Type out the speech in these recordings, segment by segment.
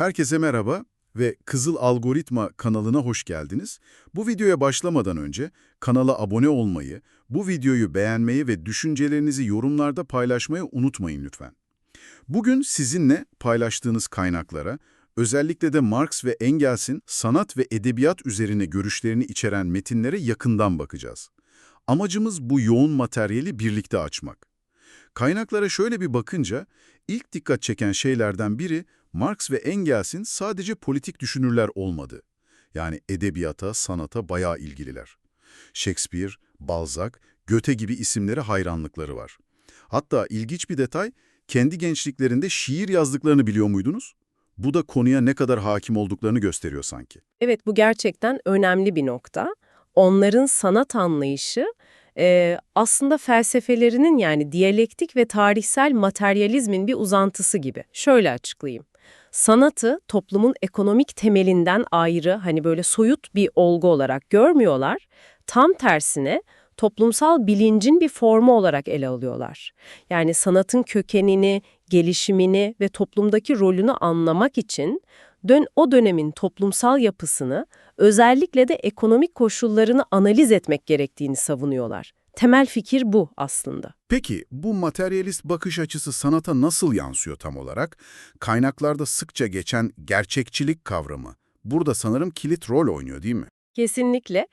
Herkese merhaba ve Kızıl Algoritma kanalına hoş geldiniz. Bu videoya başlamadan önce kanala abone olmayı, bu videoyu beğenmeyi ve düşüncelerinizi yorumlarda paylaşmayı unutmayın lütfen. Bugün sizinle paylaştığınız kaynaklara, özellikle de Marx ve Engels'in sanat ve edebiyat üzerine görüşlerini içeren metinlere yakından bakacağız. Amacımız bu yoğun materyali birlikte açmak. Kaynaklara şöyle bir bakınca ilk dikkat çeken şeylerden biri Marx ve Engels'in sadece politik düşünürler olmadı. Yani edebiyata, sanata bayağı ilgililer. Shakespeare, Balzac, Goethe gibi isimlere hayranlıkları var. Hatta ilginç bir detay, kendi gençliklerinde şiir yazdıklarını biliyor muydunuz? Bu da konuya ne kadar hakim olduklarını gösteriyor sanki. Evet bu gerçekten önemli bir nokta. Onların sanat anlayışı e, aslında felsefelerinin yani diyalektik ve tarihsel materyalizmin bir uzantısı gibi. Şöyle açıklayayım. Sanatı toplumun ekonomik temelinden ayrı hani böyle soyut bir olgu olarak görmüyorlar. Tam tersine toplumsal bilincin bir formu olarak ele alıyorlar. Yani sanatın kökenini, gelişimini ve toplumdaki rolünü anlamak için dön o dönemin toplumsal yapısını, özellikle de ekonomik koşullarını analiz etmek gerektiğini savunuyorlar. Temel fikir bu aslında. Peki bu materyalist bakış açısı sanata nasıl yansıyor tam olarak? Kaynaklarda sıkça geçen gerçekçilik kavramı burada sanırım kilit rol oynuyor değil mi? Kesinlikle.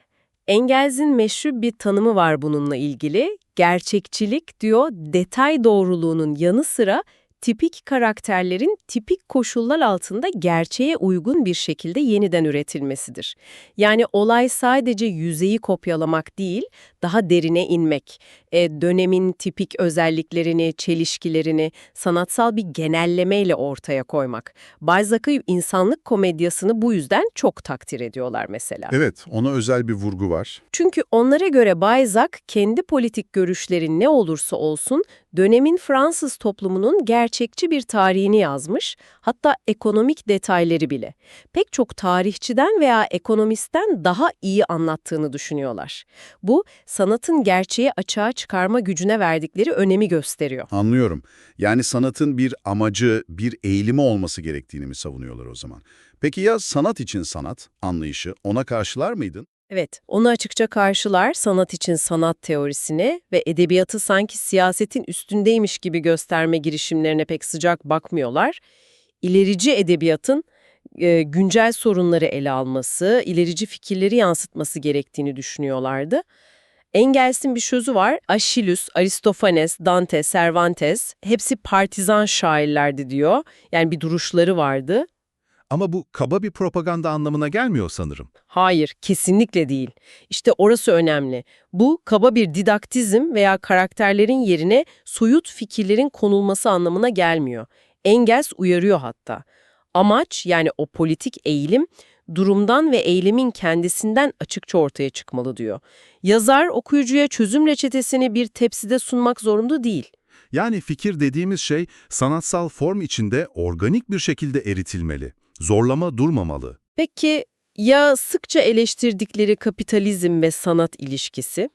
Engels'in meşhur bir tanımı var bununla ilgili. Gerçekçilik diyor, detay doğruluğunun yanı sıra tipik karakterlerin tipik koşullar altında gerçeğe uygun bir şekilde yeniden üretilmesidir. Yani olay sadece yüzeyi kopyalamak değil, daha derine inmek, e, dönemin tipik özelliklerini, çelişkilerini sanatsal bir genellemeyle ortaya koymak. Balzac'ı insanlık komedyasını bu yüzden çok takdir ediyorlar mesela. Evet, ona özel bir vurgu var. Çünkü onlara göre Balzac kendi politik görüşleri ne olursa olsun dönemin Fransız toplumunun gerçekçi bir tarihini yazmış, hatta ekonomik detayları bile. Pek çok tarihçiden veya ekonomistten daha iyi anlattığını düşünüyorlar. Bu, sanatın gerçeği açığa çıkarma gücüne verdikleri önemi gösteriyor. Anlıyorum. Yani sanatın bir amacı, bir eğilimi olması gerektiğini mi savunuyorlar o zaman? Peki ya sanat için sanat anlayışı ona karşılar mıydın? Evet, onu açıkça karşılar sanat için sanat teorisini ve edebiyatı sanki siyasetin üstündeymiş gibi gösterme girişimlerine pek sıcak bakmıyorlar. İlerici edebiyatın e, güncel sorunları ele alması, ilerici fikirleri yansıtması gerektiğini düşünüyorlardı. Engels'in bir sözü var, Aeschylus, Aristofanes, Dante, Cervantes hepsi partizan şairlerdi diyor. Yani bir duruşları vardı. Ama bu kaba bir propaganda anlamına gelmiyor sanırım. Hayır, kesinlikle değil. İşte orası önemli. Bu kaba bir didaktizm veya karakterlerin yerine soyut fikirlerin konulması anlamına gelmiyor. Engels uyarıyor hatta. Amaç yani o politik eğilim durumdan ve eylemin kendisinden açıkça ortaya çıkmalı diyor. Yazar okuyucuya çözüm reçetesini bir tepside sunmak zorunda değil. Yani fikir dediğimiz şey sanatsal form içinde organik bir şekilde eritilmeli. Zorlama durmamalı. Peki ya sıkça eleştirdikleri kapitalizm ve sanat ilişkisi?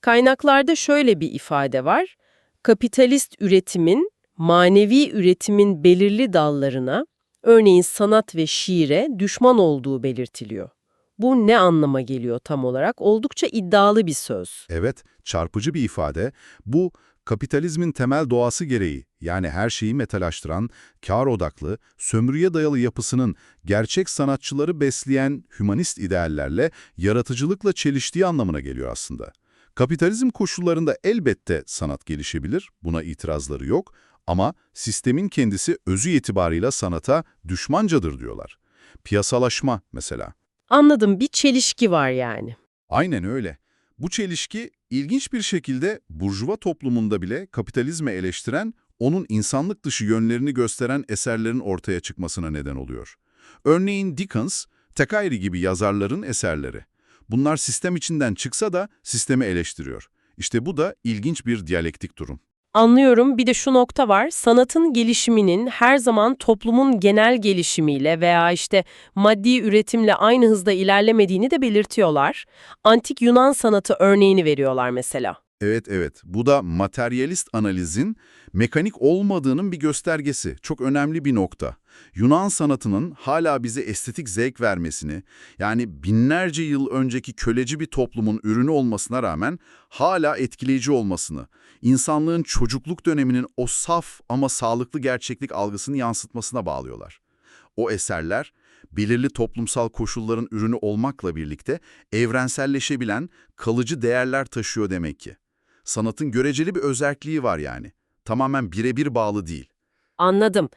Kaynaklarda şöyle bir ifade var. Kapitalist üretimin, manevi üretimin belirli dallarına, örneğin sanat ve şiire düşman olduğu belirtiliyor. Bu ne anlama geliyor tam olarak? Oldukça iddialı bir söz. Evet, çarpıcı bir ifade. Bu kapitalizmin temel doğası gereği yani her şeyi metalaştıran, kar odaklı, sömürüye dayalı yapısının gerçek sanatçıları besleyen hümanist ideallerle yaratıcılıkla çeliştiği anlamına geliyor aslında. Kapitalizm koşullarında elbette sanat gelişebilir, buna itirazları yok ama sistemin kendisi özü itibarıyla sanata düşmancadır diyorlar. Piyasalaşma mesela. Anladım, bir çelişki var yani. Aynen öyle. Bu çelişki ilginç bir şekilde burjuva toplumunda bile kapitalizme eleştiren, onun insanlık dışı yönlerini gösteren eserlerin ortaya çıkmasına neden oluyor. Örneğin Dickens, Thackeray gibi yazarların eserleri. Bunlar sistem içinden çıksa da sistemi eleştiriyor. İşte bu da ilginç bir diyalektik durum. Anlıyorum. Bir de şu nokta var. Sanatın gelişiminin her zaman toplumun genel gelişimiyle veya işte maddi üretimle aynı hızda ilerlemediğini de belirtiyorlar. Antik Yunan sanatı örneğini veriyorlar mesela. Evet evet, bu da materyalist analizin mekanik olmadığının bir göstergesi. Çok önemli bir nokta. Yunan sanatının hala bize estetik zevk vermesini, yani binlerce yıl önceki köleci bir toplumun ürünü olmasına rağmen hala etkileyici olmasını, insanlığın çocukluk döneminin o saf ama sağlıklı gerçeklik algısını yansıtmasına bağlıyorlar. O eserler, belirli toplumsal koşulların ürünü olmakla birlikte evrenselleşebilen kalıcı değerler taşıyor demek ki. Sanatın göreceli bir özelliği var yani. Tamamen birebir bağlı değil. Anladım.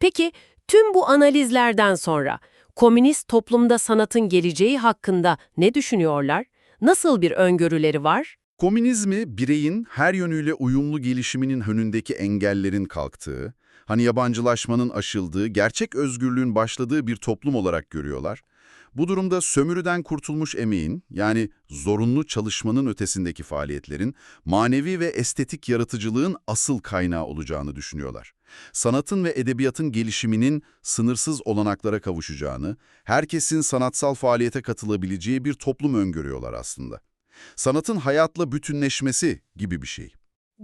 Peki tüm bu analizlerden sonra komünist toplumda sanatın geleceği hakkında ne düşünüyorlar? Nasıl bir öngörüleri var? Komünizmi bireyin her yönüyle uyumlu gelişiminin önündeki engellerin kalktığı, hani yabancılaşmanın aşıldığı, gerçek özgürlüğün başladığı bir toplum olarak görüyorlar. Bu durumda sömürüden kurtulmuş emeğin, yani zorunlu çalışmanın ötesindeki faaliyetlerin, manevi ve estetik yaratıcılığın asıl kaynağı olacağını düşünüyorlar. Sanatın ve edebiyatın gelişiminin sınırsız olanaklara kavuşacağını, herkesin sanatsal faaliyete katılabileceği bir toplum öngörüyorlar aslında. Sanatın hayatla bütünleşmesi gibi bir şey.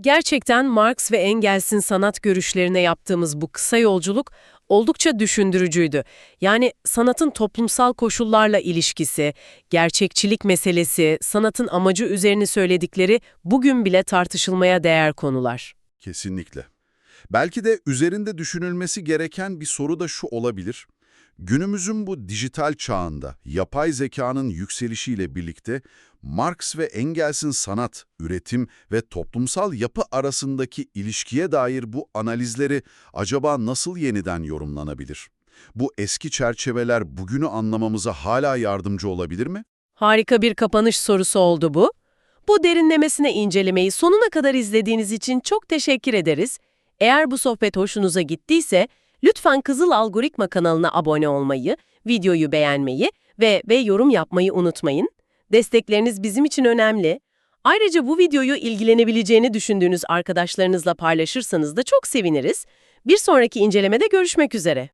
Gerçekten Marx ve Engels'in sanat görüşlerine yaptığımız bu kısa yolculuk oldukça düşündürücüydü. Yani sanatın toplumsal koşullarla ilişkisi, gerçekçilik meselesi, sanatın amacı üzerine söyledikleri bugün bile tartışılmaya değer konular. Kesinlikle. Belki de üzerinde düşünülmesi gereken bir soru da şu olabilir. Günümüzün bu dijital çağında yapay zekanın yükselişiyle birlikte Marx ve Engels'in sanat, üretim ve toplumsal yapı arasındaki ilişkiye dair bu analizleri acaba nasıl yeniden yorumlanabilir? Bu eski çerçeveler bugünü anlamamıza hala yardımcı olabilir mi? Harika bir kapanış sorusu oldu bu. Bu derinlemesine incelemeyi sonuna kadar izlediğiniz için çok teşekkür ederiz. Eğer bu sohbet hoşunuza gittiyse lütfen Kızıl Algoritma kanalına abone olmayı, videoyu beğenmeyi ve, ve yorum yapmayı unutmayın. Destekleriniz bizim için önemli. Ayrıca bu videoyu ilgilenebileceğini düşündüğünüz arkadaşlarınızla paylaşırsanız da çok seviniriz. Bir sonraki incelemede görüşmek üzere.